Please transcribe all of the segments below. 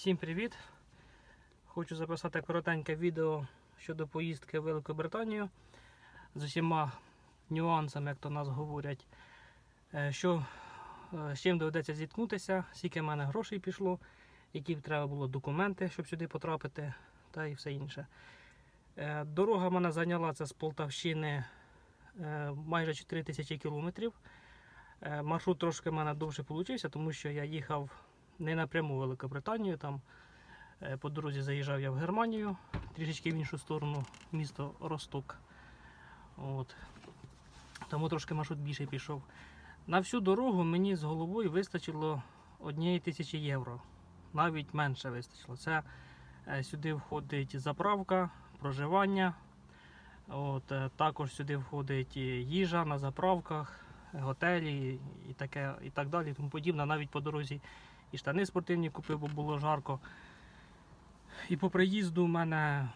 Всім привіт! Хочу записати коротеньке відео щодо поїздки в Велику Британію з усіма нюансами, як то нас говорять, Е, що, е, з чим доведеться зіткнутися, скільки в мене грошей пішло, які треба було документи, щоб сюди потрапити, та і все інше. Е, Дорога мене зайняла це з Полтавщини майже 4 тисячі кілометрів. Маршрут трошки в мене довше вийшов, тому що я їхав не напряму Великобританію. Там е, по дорозі заїжджав я в Германію, трішечки в іншу сторону, місто Росток. От. Тому трошки маршрут більше пішов. На всю дорогу мені з головою вистачило однієї тисячі євро. Навіть менше вистачило. Це е, сюди входить заправка, проживання. От, е, також сюди входить їжа на заправках, готелі і, таке, і так далі. Тому подібне. Навіть по дорозі і штани спортивні купив, бо було жарко. І по приїзду в мене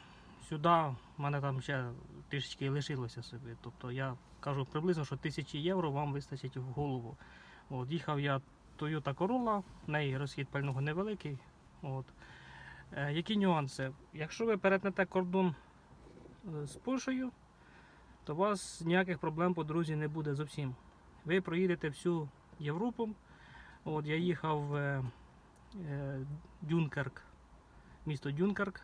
сюди, в мене там ще трішечки лишилося собі. Тобто я кажу приблизно, що тисячі євро вам вистачить в голову. От, їхав я Toyota Corolla, в неї розхід пального невеликий. От. Е, які нюанси? Якщо ви перетнете кордон е, з Польщею, то у вас ніяких проблем по дорозі не буде зовсім. Ви проїдете всю Європу. От я їхав е, е, Дюнкерк, місто Дюнкерк,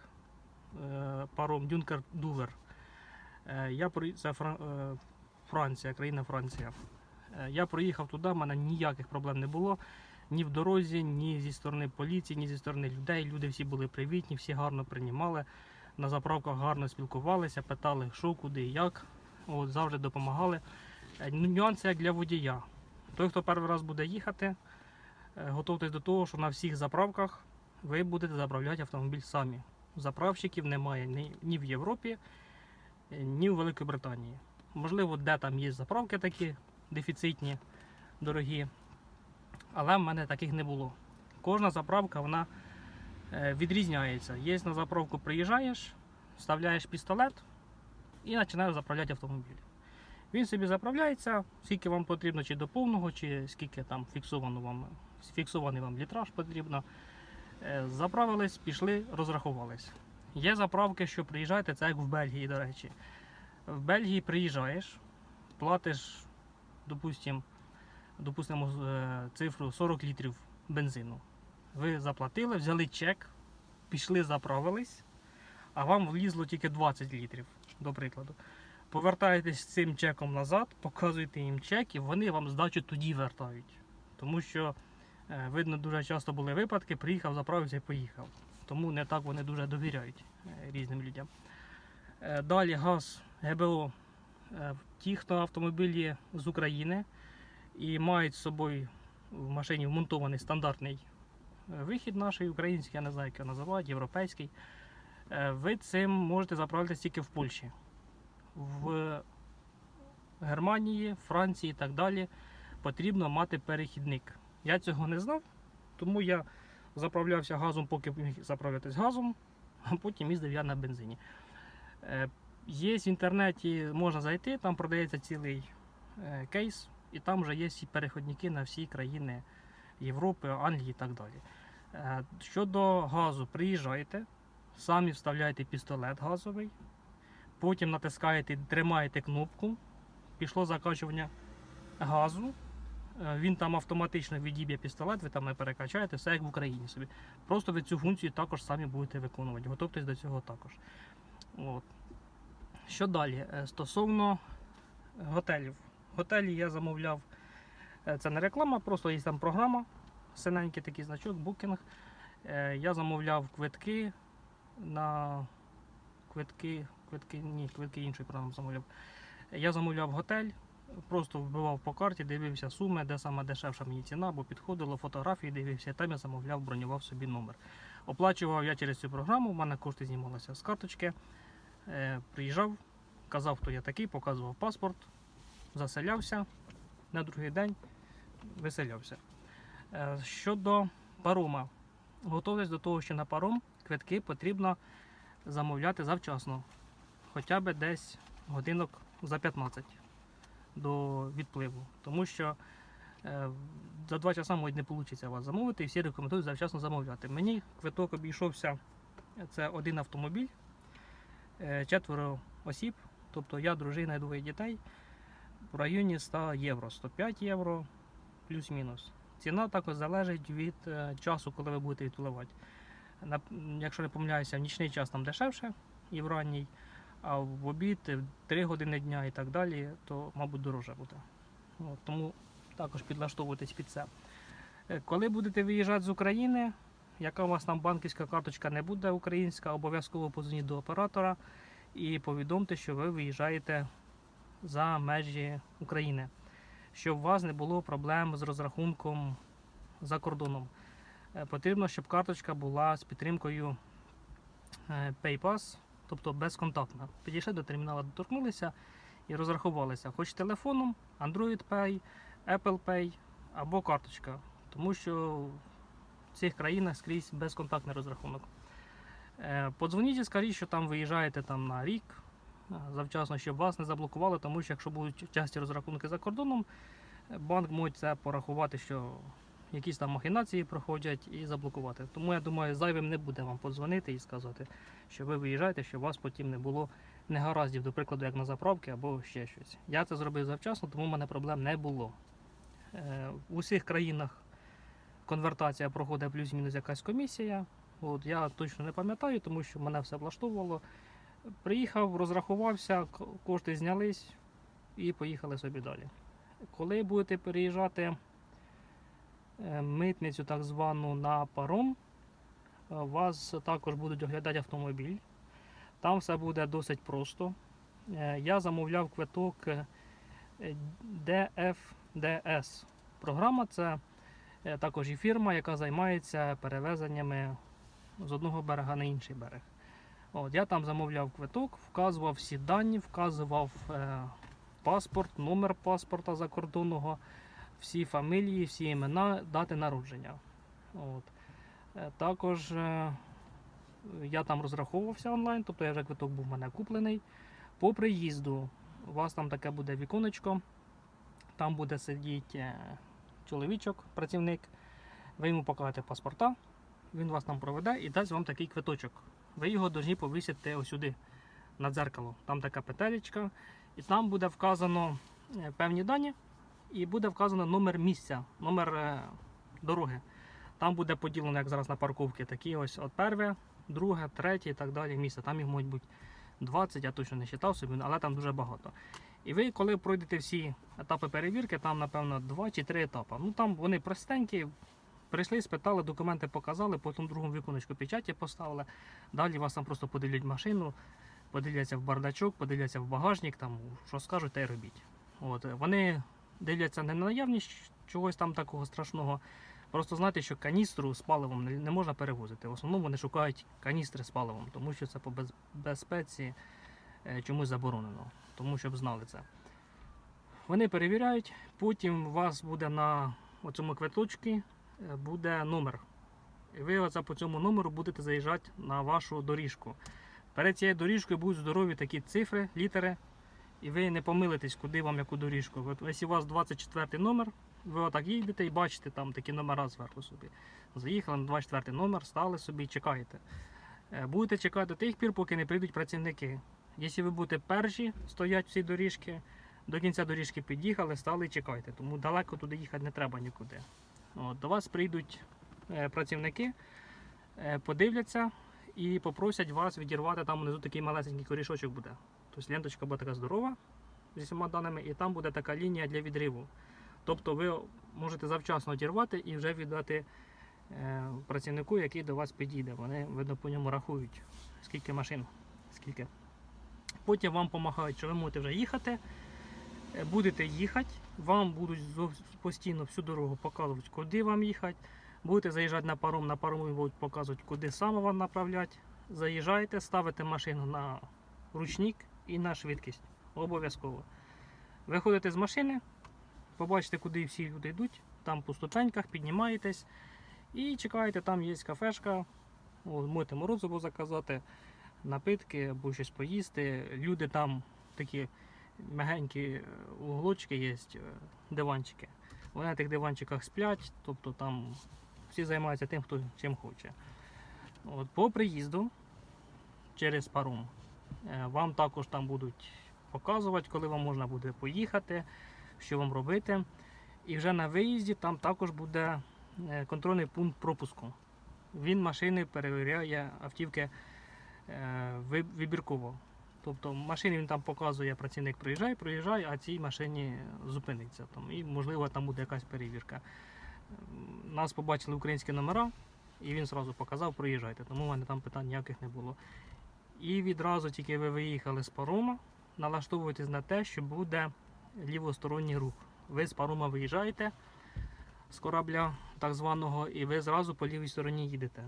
е, паром Дюнкерк Дувер. Е, я це Фран, Франція, країна Франція. Я проїхав туди, в мене ніяких проблем не було. Ні в дорозі, ні зі сторони поліції, ні зі сторони людей. Люди всі були привітні, всі гарно приймали. На заправках гарно спілкувалися, питали, що, куди, як. От, завжди допомагали. Нюанси як для водія. Той, хто перший раз буде їхати, е, готуйтесь до того, що на всіх заправках ви будете заправляти автомобіль самі. Заправщиків немає ні, ні в Європі, е, ні в Великій Британії. Можливо, де там є заправки такі дефіцитні, дорогі, але в мене таких не було. Кожна заправка вона е, відрізняється. Є на заправку приїжджаєш, вставляєш пістолет і починаєш заправляти автомобіль. Він собі заправляється, скільки вам потрібно, чи до повного, чи скільки там фіксовано вам, фіксований вам літраж потрібно. Е, Заправились, пішли, розрахувались. Є заправки, що приїжджаєте, це як в Бельгії, до речі. В Бельгії приїжджаєш, платиш, допустим, допустимо, е, цифру 40 літрів бензину. Ви заплатили, взяли чек, пішли, заправились, а вам влізло тільки 20 літрів, до прикладу. Повертаєтесь з цим чеком назад, показуєте їм чек, і вони вам здачу тоді вертають. Тому що, видно, дуже часто були випадки, приїхав, заправився і поїхав. Тому не так вони дуже довіряють е, різним людям. Е, Далі газ ГБО. Е, Ті, хто автомобілі з України і мають з собою в машині вмонтований стандартний е, вихід наш український, я не знаю, як його називають, європейський. Е, Ви цим можете заправитися тільки в Польщі. В Германії, Франції і так далі потрібно мати перехідник. Я цього не знав, тому я заправлявся газом, поки міг заправлятись газом, а потім їздив я на бензині. Е, Є в інтернеті, можна зайти, там продається цілий е, кейс, і там вже є всі переходники на всі країни Європи, Англії і так далі. Е, Щодо газу, приїжджаєте, самі вставляєте пістолет газовий, потім натискаєте, тримаєте кнопку, пішло закачування газу. Е, Він там автоматично відіб'є пістолет, ви там не перекачаєте, все як в Україні собі. Просто ви цю функцію також самі будете виконувати. Готуйтесь до цього також. От. Що далі? Е, Стосовно готелів. Готелі я замовляв. е, Це не реклама, просто є там програма, синенький такий значок, букінг. Е, Я замовляв квитки на квитки, квитки, ні, квитки іншої програми замовляв. Я замовляв готель, просто вбивав по карті, дивився суми, де саме дешевша мені ціна, бо підходило фотографії, дивився, там я замовляв, бронював собі номер. Оплачував я через цю програму, в мене кошти знімалися з карточки. Е, приїжджав, казав, хто я такий, показував паспорт, заселявся. На другий день виселявся. Е, щодо парома, готовність до того, що на паром квитки потрібно замовляти завчасно, хоча б десь годинок за 15 до відпливу. Тому що Е, За два часа мабуть, не вийде вас замовити, і всі рекомендують завчасно замовляти. Мені квиток обійшовся це один автомобіль, е, четверо осіб, тобто я, дружина і двоє дітей в районі 100 євро, 105 євро плюс-мінус. Ціна також залежить від е, часу, коли ви будете відпливати. Якщо не помиляюся, в нічний час там дешевше і в ранній, а в обід, в 3 години дня і так далі, то, мабуть, дорожче буде. От, тому також підлаштовуйтесь під це. Е, Коли будете виїжджати з України, яка у вас там банківська карточка не буде українська, обов'язково позвоніть до оператора і повідомте, що ви виїжджаєте за межі України, щоб у вас не було проблем з розрахунком за кордоном. Е, Потрібно, щоб карточка була з підтримкою е, PayPass, тобто безконтактна. Підійшли до термінала, доторкнулися і розрахувалися. Хоч телефоном, Android Pay, Apple Pay або карточка. Тому що в цих країнах скрізь безконтактний розрахунок. Е, Подзвоніть і скажіть, що там виїжджаєте там на рік е, завчасно, щоб вас не заблокували, тому що якщо будуть часті розрахунки за кордоном, е, банк може це порахувати, що якісь там махінації проходять і заблокувати. Тому я думаю, зайвим не буде вам подзвонити і сказати, що ви виїжджаєте, щоб у вас потім не було негараздів, до прикладу, як на заправки або ще щось. Я це зробив завчасно, тому в мене проблем не було. Е, В усіх країнах конвертація проходить плюс-мінус якась комісія. От, я точно не пам'ятаю, тому що мене все влаштовувало. Приїхав, розрахувався, кошти знялись і поїхали собі далі. Коли будете переїжджати митницю так звану на паром, е, вас також будуть оглядати автомобіль. Там все буде досить просто. Е, Я замовляв квиток е, DFDS. Програма це е, також і фірма, яка займається перевезеннями з одного берега на інший берег. От, я там замовляв квиток, вказував всі дані, вказував е, паспорт, номер паспорта закордонного, всі фамілії, всі імена, дати народження. От. Е, також е, я там розраховувався онлайн, тобто я вже квиток був в мене куплений. По приїзду у вас там таке буде віконечко, там буде сидіти е, чоловічок, працівник. Ви йому покажете паспорта, він вас там проведе і дасть вам такий квиточок. Ви його повинні повісити сюди, на дзеркало. Там така петелечка, і там буде вказано певні дані, і буде вказано номер місця, номер е, дороги. Там буде поділено, як зараз на парковці, такі ось от перше, друге, третє і так далі місце. Там їх можуть бути 20, я точно не вважав собі, але там дуже багато. І ви, коли пройдете всі етапи перевірки, там, напевно, 2 чи 3 етапи. Ну там вони простенькі. Прийшли, спитали, документи показали, потім другому віконечку печаті поставили. Далі вас там просто подивлять машину, подивляться в бардачок, подивляться в багажник, там, що скажуть, та й робіть. От, вони дивляться не на наявність чогось там такого страшного. Просто знайте, що каністру з паливом не, не можна перевозити. В основному вони шукають каністри з паливом, тому що це по безпеці е, чомусь заборонено. Тому щоб знали це. Вони перевіряють, потім у вас буде на цьому квиточці е, буде номер. І ви оце по цьому номеру будете заїжджати на вашу доріжку. Перед цією доріжкою будуть здорові такі цифри, літери, і ви не помилитесь, куди вам яку доріжку. От, якщо у вас 24 номер, ви отак їдете і бачите там такі номера зверху собі. Заїхали на 24 номер, стали собі і чекаєте. Е, Будете чекати до тих пір, поки не прийдуть працівники. Якщо ви будете перші, стоять всі доріжки, до кінця доріжки під'їхали, стали і чекайте. Тому далеко туди їхати не треба нікуди. От, до вас прийдуть е, працівники, е, подивляться і попросять вас відірвати там внизу такий малесенький корішочок буде. Тобто ленточка буде така здорова зі всіма даними, і там буде така лінія для відриву. Тобто ви можете завчасно одірвати і вже віддати е, працівнику, який до вас підійде. Вони, видно, по ньому рахують, скільки машин, скільки. Потім вам допомагають, що ви можете вже їхати. Е, Будете їхати, вам будуть постійно всю дорогу показувати, куди вам їхати. Будете заїжджати на паром, на паромі будуть показувати, куди саме вам направляти. Заїжджаєте, ставите машину на ручник і на швидкість. Обов'язково. Виходите з машини, побачите, куди всі люди йдуть, там по ступеньках піднімаєтесь і чекаєте, там є кафешка, можете морозиво заказати, напитки або щось поїсти. Люди там такі мягенькі е, уголочки є, е, диванчики. Вони на тих диванчиках сплять, тобто там всі займаються тим, хто чим хоче. От, по приїзду через паром вам також там будуть показувати, коли вам можна буде поїхати, що вам робити. І вже на виїзді там також буде е, контрольний пункт пропуску. Він машини перевіряє автівки е, вибірково. Тобто машини він там показує, працівник приїжджає, проїжджає, а цій машині зупиниться. Там, і можливо там буде якась перевірка. Нас побачили українські номера, і він зразу показав, проїжджайте. Тому в мене там питань ніяких не було. І відразу тільки ви виїхали з парома, налаштовуєтесь на те, що буде лівосторонній рух. Ви з парома виїжджаєте з корабля так званого, і ви зразу по лівій стороні їдете.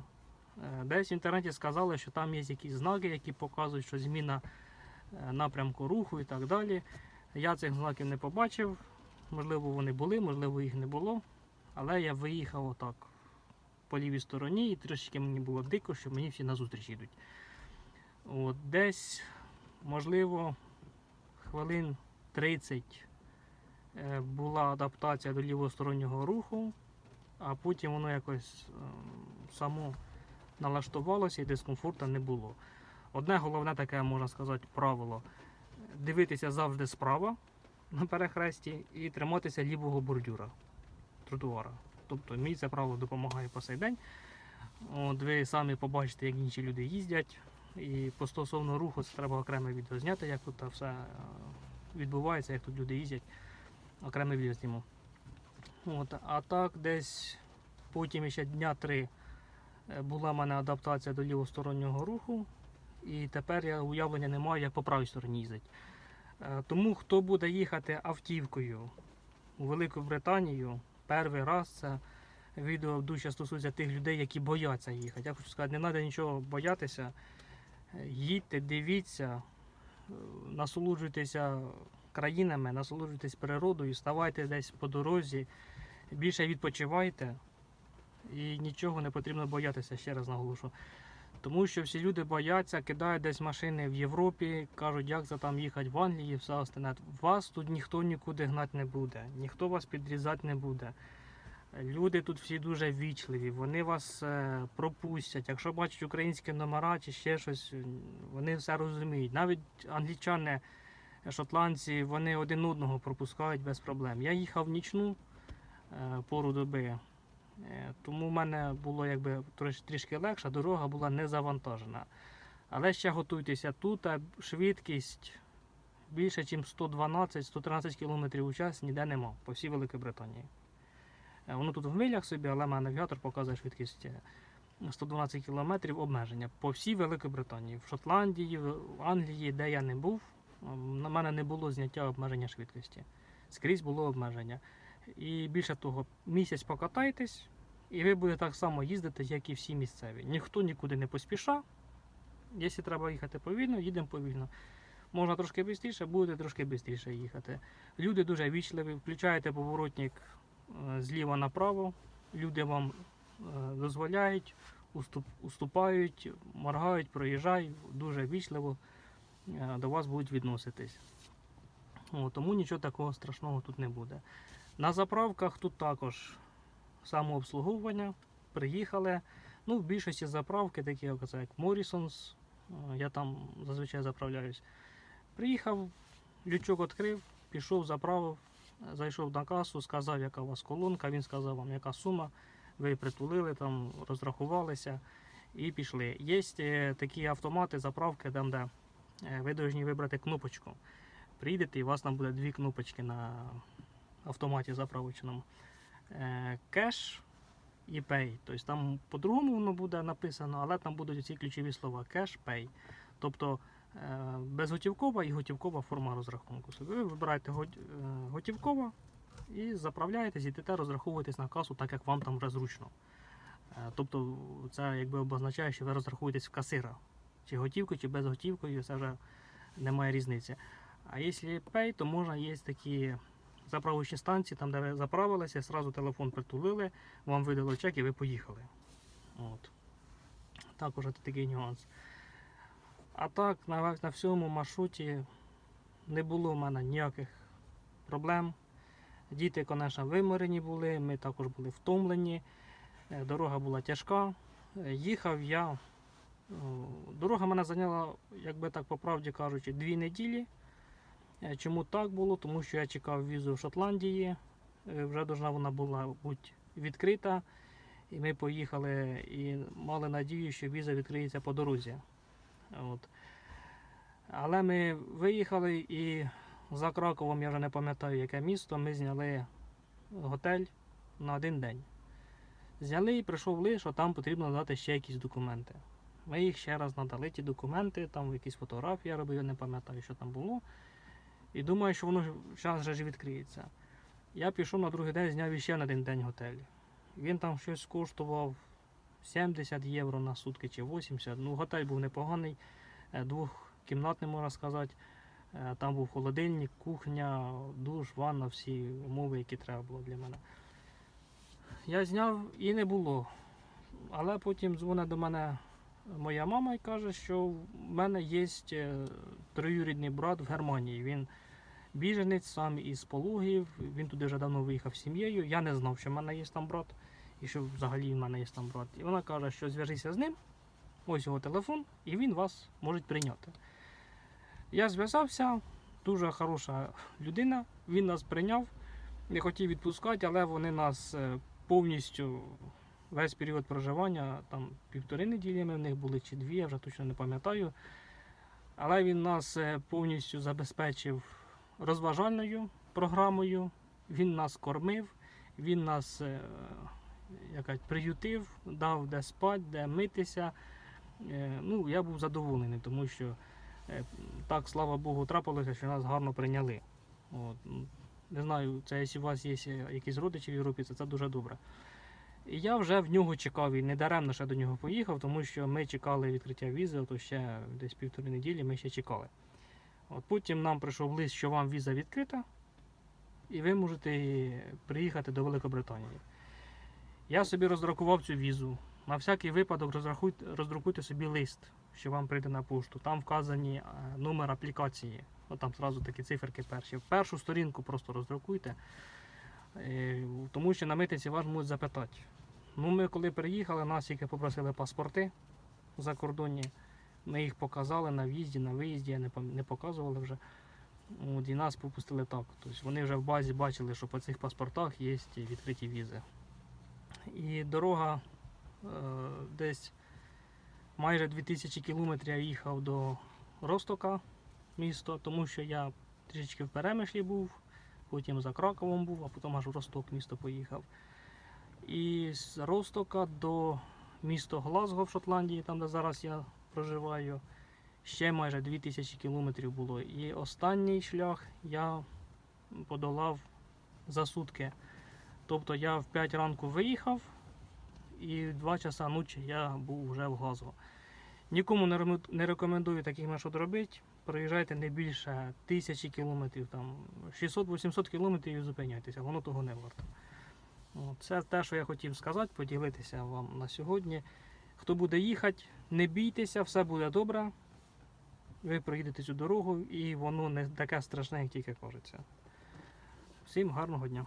Е, Десь в інтернеті сказали, що там є якісь знаки, які показують, що зміна е, напрямку руху і так далі. Я цих знаків не побачив. Можливо, вони були, можливо, їх не було. Але я виїхав отак по лівій стороні, і трішки мені було дико, що мені всі назустріч йдуть. От, десь, можливо, хвилин 30 е, була адаптація до лівостороннього руху, а потім воно якось е, само налаштувалося і дискомфорту не було. Одне головне таке, можна сказати, правило дивитися завжди справа на перехресті і триматися лівого бордюра тротуара. Тобто мені це правило допомагає по сей день. От ви самі побачите, як інші люди їздять. І по стосовно руху це треба окреме відео зняти, як тут все е, відбувається, як тут люди їздять. Окреме відео зніму. От, а так десь потім ще дня три е, була в мене адаптація до лівостороннього руху. І тепер я уявлення не маю, як по правій стороні їздить. Е, Тому хто буде їхати автівкою у Велику Британію, перший раз це відео дуже стосується тих людей, які бояться їхати. Я хочу сказати, не треба нічого боятися. Їдьте, дивіться, е, насолоджуйтеся країнами, насолоджуйтесь природою, ставайте десь по дорозі, більше відпочивайте і нічого не потрібно боятися, ще раз наголошу. Тому що всі люди бояться, кидають десь машини в Європі, кажуть, як за там їхати в Англії, все остальне. Вас тут ніхто нікуди гнати не буде, ніхто вас підрізати не буде. Люди тут всі дуже вічливі, вони вас е, пропустять. Якщо бачать українські номера чи ще щось, вони все розуміють. Навіть англічани, шотландці, вони один одного пропускають без проблем. Я їхав в нічну е, пору доби. Е, Тому в мене було якби трішки легше, дорога була не завантажена. Але ще готуйтеся тут, швидкість більше, ніж 112-113 км у час ніде нема по всій Великій Британії. Е, Воно тут в милях собі, але мене навігатор показує швидкість е, 112 км обмеження по всій Великій Британії. В Шотландії, в Англії, де я не був, ем, на мене не було зняття обмеження швидкості. Скрізь було обмеження. І більше того, місяць покатайтесь, і ви будете так само їздити, як і всі місцеві. Ніхто нікуди не поспіша. Якщо треба їхати повільно, їдемо повільно. Можна трошки швидше, будете трошки швидше їхати. Люди дуже вічливі, включаєте поворотник е, зліва направо, люди вам е, дозволяють, уступають, моргають, проїжджають, дуже вічливо е, до вас будуть відноситись. О, тому нічого такого страшного тут не буде. На заправках тут також самообслуговування. Приїхали. Ну, в більшості заправки, такі як е, я там зазвичай заправляюсь. Приїхав, лючок відкрив, пішов, заправив, е, зайшов на касу, сказав, яка у вас колонка, він сказав вам, яка сума. Ви притулили, там, розрахувалися і пішли. Є е, такі автомати, заправки, там, де е, ви повинні вибрати кнопочку. Приїдете і у вас там буде дві кнопочки на автоматі заправочному. Е, Кеш і Pay. Тобто там по-другому воно буде написано, але там будуть ці ключові слова кеш, Pay. Тобто безготівкова і готівкова форма розрахунку. Ви вибираєте е, готівкова і заправляєтесь, йдете, розраховуєтесь на касу, так як вам там вже зручно. Е, Тобто це якби обозначає, що ви розрахуєтесь в касира. Чи готівкою, чи без готівкою, це вже немає різниці. А якщо Pay, то можна є такі заправочні станції, там, де ви заправилися, зразу телефон притулили, вам видали чек і ви поїхали. От. Також це такий нюанс. А так, на, на всьому маршруті не було в мене ніяких проблем. Діти, звісно, виморені були, ми також були втомлені. Е, Дорога була тяжка. Їхав я. Дорога мене зайняла, як би так по правді кажучи, дві неділі. Е, Чому так було? Тому що я чекав візу в Шотландії. Е, Вже должна вона була бути відкрита. І ми поїхали і мали надію, що віза відкриється по дорозі. От. Але ми виїхали і за Краковом, я вже не пам'ятаю, яке місто, ми зняли готель на один день. Зняли і прийшов лист, що там потрібно надати ще якісь документи. Ми їх ще раз надали, ті документи, там якісь фотографії я робив, я не пам'ятаю, що там було. І думаю, що воно зараз же ж відкриється. Я пішов на другий день, зняв іще на один день готель. Він там щось коштував 70 євро на сутки чи 80. Ну, готель був непоганий, е, двохкімнатний, можна сказати. Е, Там був холодильник, кухня, душ, ванна, всі умови, які треба було для мене. Я зняв і не було. Але потім дзвонить до мене моя мама і каже, що в мене є е, троюрідний брат в Германії. Він біженець сам із Пологів, він туди вже давно виїхав з сім'єю. Я не знав, що в мене є там брат, і що взагалі в мене є там брат. І вона каже, що зв'яжися з ним, ось його телефон, і він вас може прийняти. Я зв'язався, дуже хороша людина, він нас прийняв, не хотів відпускати, але вони нас е, повністю весь період проживання, там півтори неділі ми в них були чи дві, я вже точно не пам'ятаю. Але він нас е, повністю забезпечив розважальною програмою, він нас кормив, він нас як кажуть, приютив, дав де спати, де митися. Е, Ну, я був задоволений, тому що е, так, слава Богу, трапилося, що нас гарно прийняли. От. Не знаю, це якщо у вас є якісь родичі в Європі, це, це дуже добре. І я вже в нього чекав і не даремно ще до нього поїхав, тому що ми чекали відкриття візи, то ще десь півтори неділі ми ще чекали. От потім нам прийшов лист, що вам віза відкрита, і ви можете приїхати до Великобританії. Я собі роздрукував цю візу. На всякий випадок роздрукуйте собі лист, що вам прийде на пошту. Там вказані е, номер аплікації. От там зразу такі циферки перші. Першу сторінку просто роздрукуйте. Е, Тому що на митниці вас можуть запитати. Ну, ми коли приїхали, нас тільки попросили паспорти закордонні. Ми їх показали на в'їзді, на виїзді, не показували вже. От, і нас попустили так. Тобто вони вже в базі бачили, що по цих паспортах є відкриті візи. І дорога е, десь майже 2000 кілометрів їхав до Ростока місто, тому що я трішечки в Перемишлі був, потім за Краковом був, а потім аж в Росток місто поїхав. І з Ростока до міста Глазго в Шотландії, там де зараз я проживаю, ще майже 2000 кілометрів було. І останній шлях я подолав за сутки. Тобто я в 5 ранку виїхав і в 2 часа ночі я був вже в Глазго. Нікому не рекомендую таких маршрут робити. Проїжджайте не більше тисячі кілометрів, там 600-800 кілометрів і зупиняйтеся, воно того не варто. Це те, що я хотів сказати, поділитися вам на сьогодні. Хто буде їхати, не бійтеся, все буде добре. Ви проїдете цю дорогу і воно не таке страшне, як тільки кажеться. Всім гарного дня!